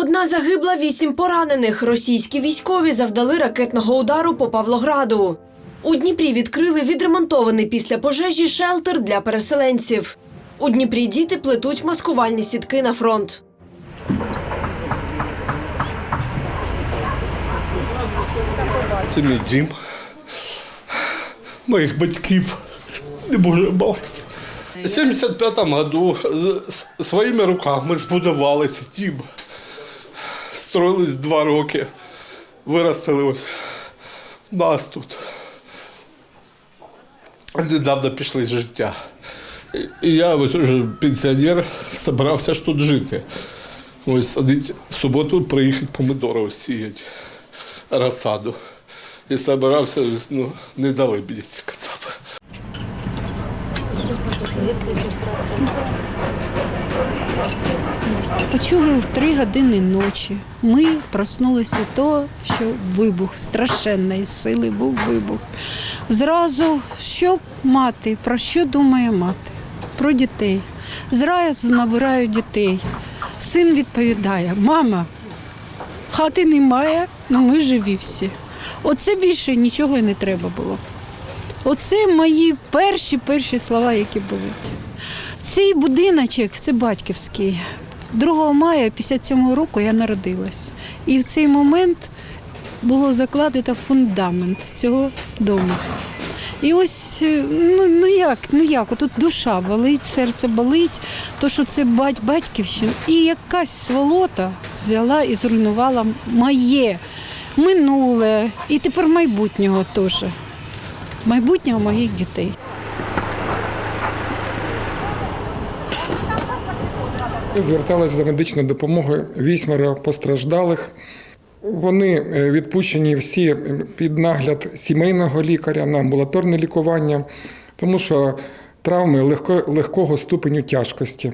Одна загибла, вісім поранених. Російські військові завдали ракетного удару по Павлограду. У Дніпрі відкрили відремонтований після пожежі шелтер для переселенців. У Дніпрі діти плетуть маскувальні сітки на фронт. Це мій дім. Моїх батьків не може балакати. У 75-му году своїми руками збудували цей дім. Строїлись два роки. Виростили ось нас тут. Недавно пішли з життя. І- я ось уже пенсіонер, збирався ж тут жити. Ось в суботу приїхати помидори сіяти розсаду. І збирався, ну, не дали мені ці кацапи. Почули в три години ночі. Ми проснулися того, що вибух страшенної сили був вибух. Зразу що мати, про що думає мати? Про дітей. Зразу набираю дітей. Син відповідає: мама, хати немає, але ми живі всі. Оце більше нічого і не треба було. Оце мої перші перші слова, які були. Цей будиночок це батьківський. 2 мая 57 року я народилась. І в цей момент було закладено фундамент цього дому. І ось е, ну, ну як, ну як, отут душа болить, серце болить, то що це бать батьківщина. І якась сволота взяла і зруйнувала моє минуле і тепер майбутнього теж. Майбутнього моїх дітей. Зверталися за медичною допомогою вісьмеро постраждалих. Вони е, відпущені всі під нагляд сімейного лікаря на амбулаторне лікування, тому що травми легко, легкого ступеню тяжкості.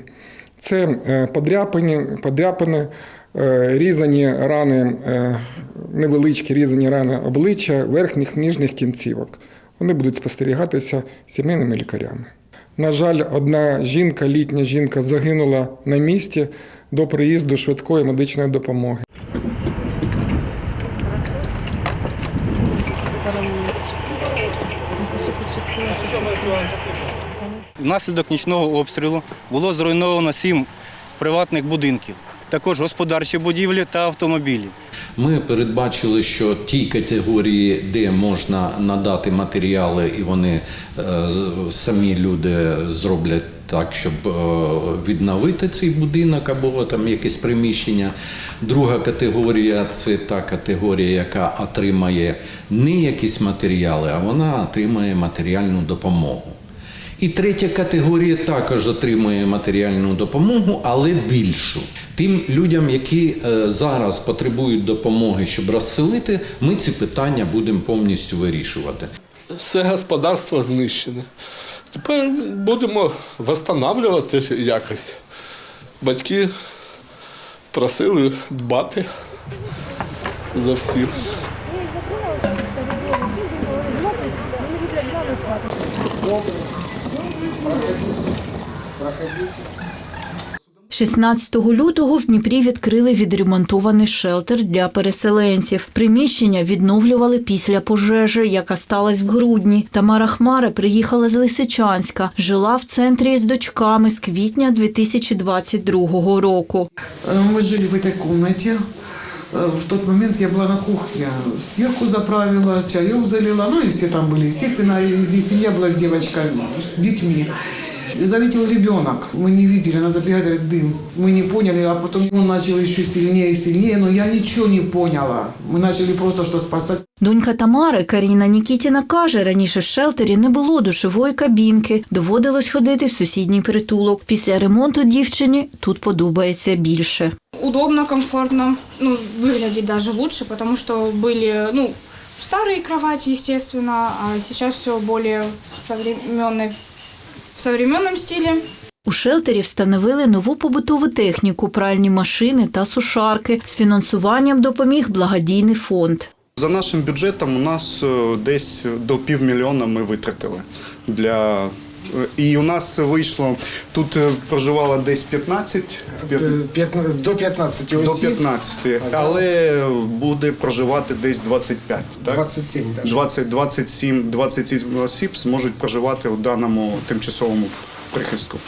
Це е, подряпини, подряпини, е, різані рани, невеличкі різані рани обличчя, верхніх ніжніх кінцівок. Вони будуть спостерігатися сімейними лікарями. На жаль, одна жінка, літня жінка, загинула на місці до приїзду швидкої медичної допомоги. Внаслідок нічного обстрілу було зруйновано сім приватних будинків, також господарчі будівлі та автомобілі. Ми передбачили, що ті категорії, де можна надати матеріали, і вони е, самі люди зроблять так, щоб е, відновити цей будинок або там якесь приміщення. Друга категорія це та категорія, яка отримає не якісь матеріали, а вона отримає матеріальну допомогу. І третя категорія також отримує матеріальну допомогу, але більшу. Тим людям, які е, зараз потребують допомоги, щоб розселити, ми ці питання будемо повністю вирішувати. Все господарство знищене. Тепер будемо встановлювати якось. Батьки просили дбати за всім. – 16 лютого в Дніпрі відкрили відремонтований шелтер для переселенців. Приміщення відновлювали після пожежі, яка сталася в грудні. Тамара Хмара приїхала з Лисичанська, жила в центрі з дочками з квітня 2022 року. Э, Мы жили в этой комнате. Э, В тот момент я была на кухне. Стирку заправила, чаек залила. Ну и все там были. Естественно, и здесь и я была с девочкой, с детьми. Заметил ребенок. Мы не видели, она забегает, говорит, дым. Мы не поняли, а потом он начал еще сильнее и сильнее, но я ничего не поняла. Мы начали просто что спасать. Донька Тамари Каріна Нікітіна каже, раніше в шелтері не було душової кабінки, доводилось ходити в сусідній притулок. Після ремонту дівчині тут подобається більше. удобно, комфортно, ну, выглядит даже лучше, потому что были, ну, старые кровати, естественно, а сейчас все более современной, в современном стиле. У шелтері встановили нову побутову техніку, пральні машини та сушарки. З фінансуванням допоміг благодійний фонд. За нашим бюджетом у нас е, десь до півмільйона ми витратили для І у нас вийшло, тут е, проживало десь 15, Е, п'ятна- До 15 до осіб. 15, але буде проживати десь 25. Так? 27 теж. 20, 27, 27 осіб зможуть проживати у даному тимчасовому прихистку.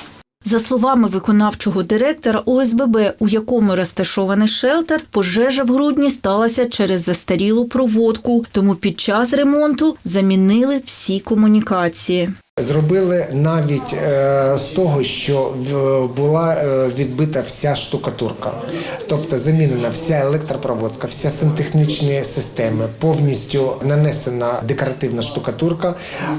За словами виконавчого директора ОСББ, у якому розташований шелтер, пожежа в грудні сталася через застарілу проводку, тому під час ремонту замінили всі комунікації. Зробили навіть е, з того, що в- була е, відбита вся штукатурка, тобто замінена вся електропроводка, вся сантехнічні системи, повністю нанесена декоративна штукатурка,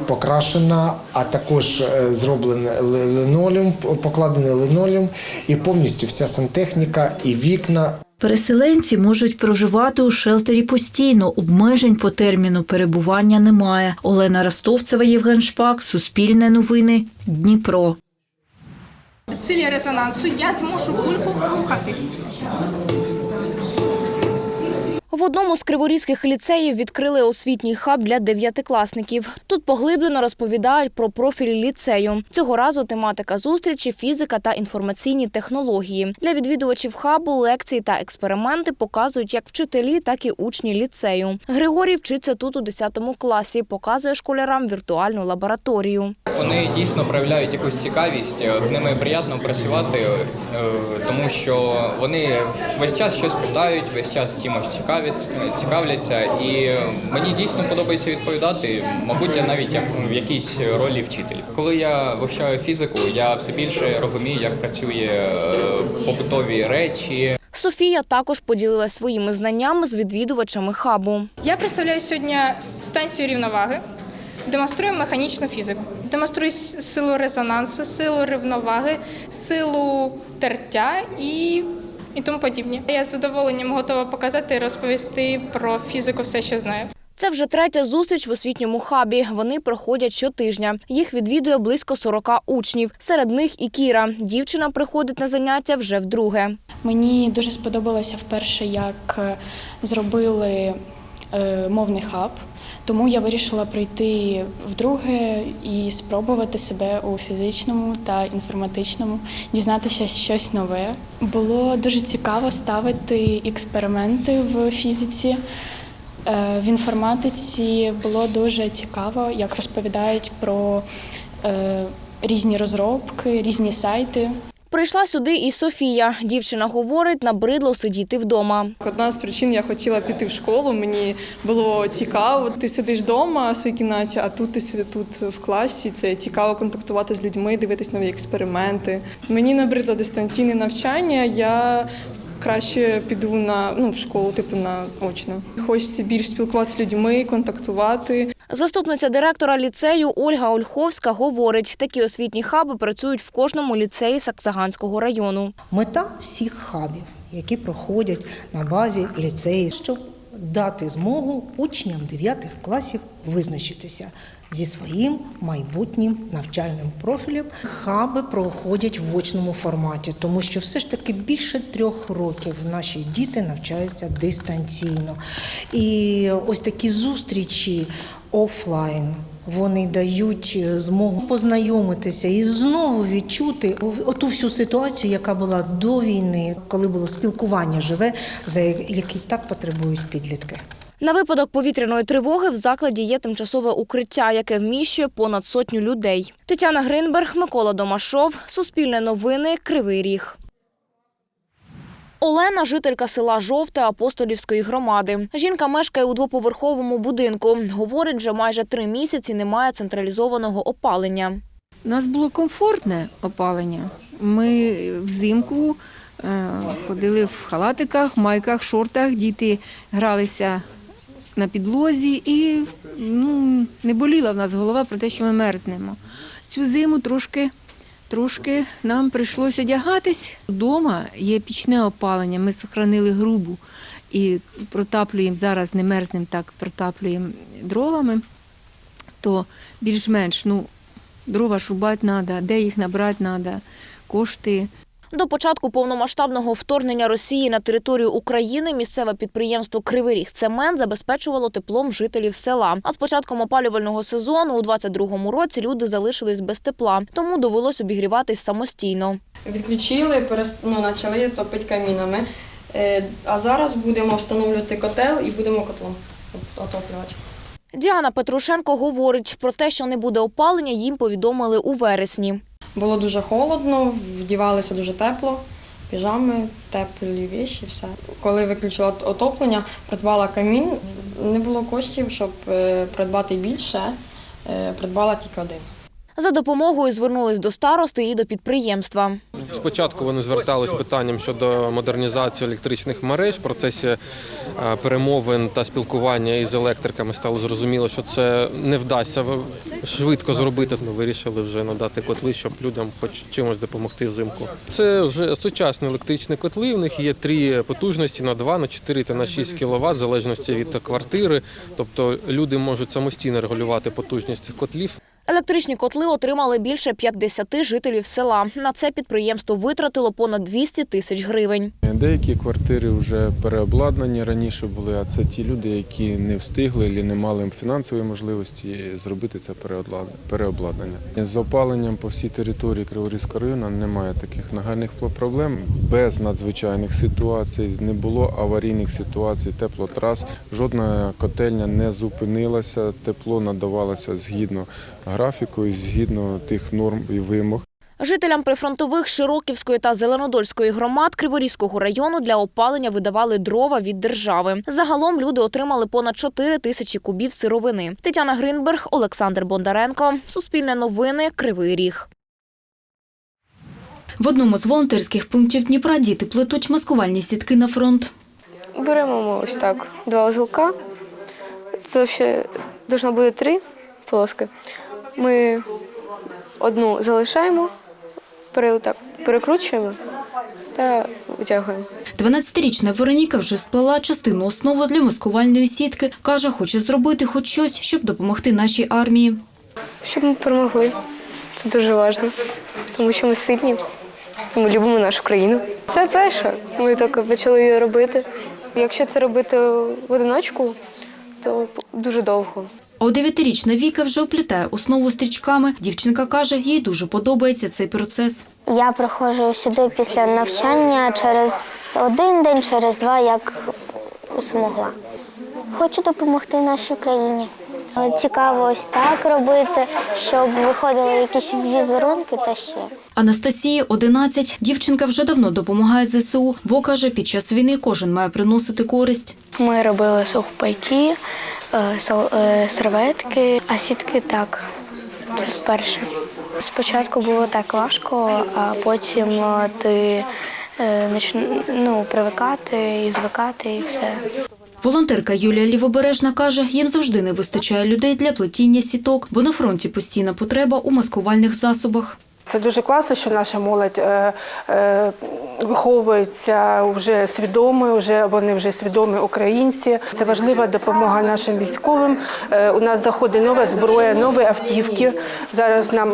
покрашена, а також е, зроблений ли- линолеум, покладений линолеум і повністю вся сантехніка і вікна Переселенці можуть проживати у шелтері постійно, обмежень по терміну перебування немає. Олена Ростовцева, Євген Шпак, Суспільне новини, Дніпро. Силі резонансу я зможу кульку рухатись. В одному з криворізьких ліцеїв відкрили освітній хаб для дев'ятикласників. Тут поглиблено розповідають про профіль ліцею. Цього разу тематика зустрічі фізика та інформаційні технології. Для відвідувачів хабу лекції та експерименти показують як вчителі, так і учні ліцею. Григорій вчиться тут у 10 класі, показує школярам віртуальну лабораторію. Вони дійсно проявляють якусь цікавість, е, з ними приємно працювати, е, тому що вони весь час щось питають, весь час чимось цікавлять, цікавляться. І мені дійсно подобається відповідати. Мабуть, я навіть як в якійсь ролі вчитель. Коли я вивчаю фізику, я все більше розумію, як працює е, побутові речі, Софія також поділилася своїми знаннями з відвідувачами хабу. Я представляю сьогодні станцію рівноваги, демонструю механічну фізику. Демонструю силу резонансу, силу рівноваги, силу тертя і, і тому подібне. Я з задоволенням готова показати і розповісти про фізику все, що знаю. Це вже третя зустріч в освітньому хабі. Вони проходять щотижня. Їх відвідує близько 40 учнів. Серед них і Кіра. Дівчина приходить на заняття вже вдруге. Мені дуже сподобалося вперше, як е, зробили е, мовний хаб. Тому я вирішила прийти вдруге і спробувати себе у фізичному та інформатичному, дізнатися щось нове. Було дуже цікаво ставити експерименти в фізиці. Е, В інформатиці було дуже цікаво, як розповідають про е, різні розробки, різні сайти. Прийшла сюди і Софія. Дівчина говорить, набридло сидіти вдома. Одна з причин я хотіла піти в школу. Мені було цікаво. Ти сидиш вдома в своїй кімнаті, а тут ти сидиш тут в класі. Це цікаво контактувати з людьми, дивитись нові експерименти. Мені набридло дистанційне навчання. Я краще піду на ну в школу, типу на очно. Хочеться більш спілкуватися з людьми, контактувати. Заступниця директора ліцею Ольга Ольховська говорить, такі освітні хаби працюють в кожному ліцеї Саксаганського району. Мета всіх хабів, які проходять на базі ліцеї, щоб дати змогу учням 9 класів визначитися зі своїм майбутнім навчальним профілем. Хаби проходять в очному форматі, тому що все ж таки більше трьох років наші діти навчаються дистанційно. І ось такі зустрічі офлайн. Вони дають змогу познайомитися і знову відчути оту всю ситуацію, яка була до війни, коли було спілкування живе, за яке так потребують підлітки. На випадок повітряної тривоги в закладі є тимчасове укриття, яке вміщує понад сотню людей. Тетяна Гринберг, Микола Домашов, Суспільне новини, Кривий Ріг. Олена – жителька села Жовте Апостолівської громади. Жінка мешкає у двоповерховому будинку. Говорить, вже майже три місяці немає централізованого опалення. У нас було комфортне опалення. Ми взимку е, ходили в халатиках, майках, шортах, діти гралися на підлозі і ну, не боліла в нас голова про те, що ми мерзнемо. Цю зиму трошки, трошки нам прийшлося одягатись. Вдома є пічне опалення, ми зберігали грубу і протаплюємо зараз, не мерзнемо так, протаплюємо дровами, то більш-менш ну, дрова шубати треба, де їх набрати треба, кошти. До початку повномасштабного вторгнення Росії на територію України місцеве підприємство Кривий Ріг Цемент забезпечувало теплом жителів села. А з початком опалювального сезону у 22-му році люди залишились без тепла, тому довелось обігріватись самостійно. Відключили, перес- ну, почали топити камінами. Е, А зараз будемо встановлювати котел і будемо котлом отоплювати. Діана Петрушенко говорить про те, що не буде опалення, їм повідомили у вересні. Було дуже холодно, вдівалися дуже тепло, піжами, теплі віші, все. Коли виключила отоплення, придбала камін. Не було коштів, щоб е, придбати більше, е, придбала тільки один. За допомогою звернулись до старости і до підприємства. Спочатку вони звертались питанням щодо модернізації електричних мереж. В процесі е, перемовин та спілкування із електриками стало зрозуміло, що це не вдасться швидко зробити. Ми вирішили вже надати котли, щоб людям хоч чимось допомогти взимку. Це вже сучасні електричні котли. В них є три потужності на 2, на 4 та на 6 кВт, в залежності від квартири. Тобто люди можуть самостійно регулювати потужність цих котлів. Електричні котли отримали більше 50 жителів села. На це підприємство витратило понад 200 тисяч гривень. Деякі квартири вже переобладнані раніше були, а це ті люди, які не встигли або не мали фінансової можливості зробити це переобладнання. З опаленням по всій території Криворізького району немає таких нагальних проблем. Без надзвичайних ситуацій не було аварійних ситуацій, теплотрас. Жодна котельня не зупинилася, тепло надавалося згідно графіку і згідно тих норм і вимог. Жителям прифронтових Широківської та Зеленодольської громад Криворізького району для опалення видавали дрова від держави. Загалом люди отримали понад 4 тисячі кубів сировини. Тетяна Гринберг, Олександр Бондаренко. Суспільне новини. Кривий Ріг. В одному з волонтерських пунктів Дніпра діти плетуть маскувальні сітки на фронт. Беремо ми ось так два узелка. Це взагалі должно бути три полоски. Ми одну залишаємо, так, перекручуємо та витягуємо. 12-річна Вероніка вже сплела частину основи для маскувальної сітки. Каже, хоче зробити хоч щось, щоб допомогти нашій армії. Щоб ми перемогли. Це дуже важливо, тому що ми сильні. Ми любимо нашу країну. Це перше. Ми тільки почали її робити. Якщо це робити в одиночку, то дуже довго. А у 9-річна Віка вже оплітає основу стрічками. Дівчинка каже, їй дуже подобається цей процес. Я приходжу сюди після навчання через один день, через два, як змогла. Хочу допомогти нашій країні. Цікаво ось так робити, щоб виходили якісь візерунки та ще. Анастасії 11. Дівчинка вже давно допомагає ЗСУ, бо каже, під час війни кожен має приносити користь. Ми робили сухпайки, серветки, а сітки так. Це вперше. Спочатку було так важко, а потім е, ти е, ну, привикати і звикати, і все. Волонтерка Юлія Лівобережна каже, їм завжди не вистачає людей для плетіння сіток, бо на фронті постійна потреба у маскувальних засобах. Це дуже класно, що наша молодь е, е, виховується вже свідомою, вже вони вже свідомі українці. Це важлива допомога нашим військовим. Е, у нас заходить нова зброя, нові автівки. Зараз нам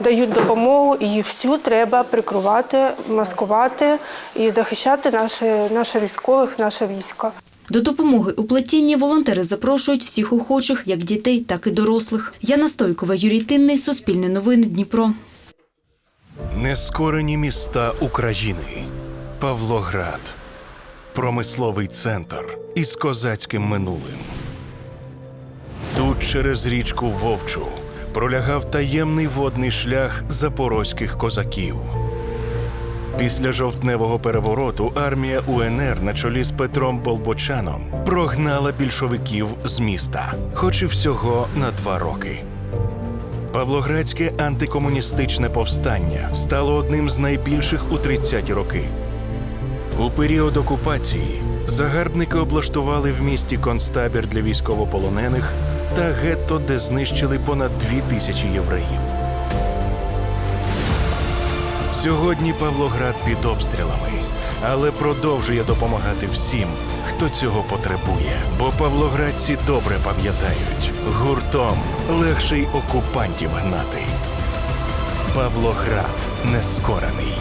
дають допомогу, і всю треба прикривати, маскувати і захищати наші, наших військових, наше військо. До допомоги у плетінні волонтери запрошують всіх охочих, як дітей, так і дорослих. Яна Стойкова, Юрій Тинний, Суспільне новини, Дніпро. Нескорені міста України. Павлоград. Промисловий центр із козацьким минулим. Тут через річку Вовчу пролягав таємний водний шлях запорозьких козаків. Після жовтневого перевороту армія УНР на чолі з Петром Болбочаном прогнала більшовиків з міста, хоч і всього на два роки. Павлоградське антикомуністичне повстання стало одним з найбільших у 30-ті роки. У період окупації загарбники облаштували в місті концтабір для військовополонених та гетто, де знищили понад дві тисячі євреїв. Сьогодні Павлоград під обстрілами, але продовжує допомагати всім, хто цього потребує. Бо павлоградці добре пам'ятають, гуртом легше й окупантів гнати. Павлоград нескорений.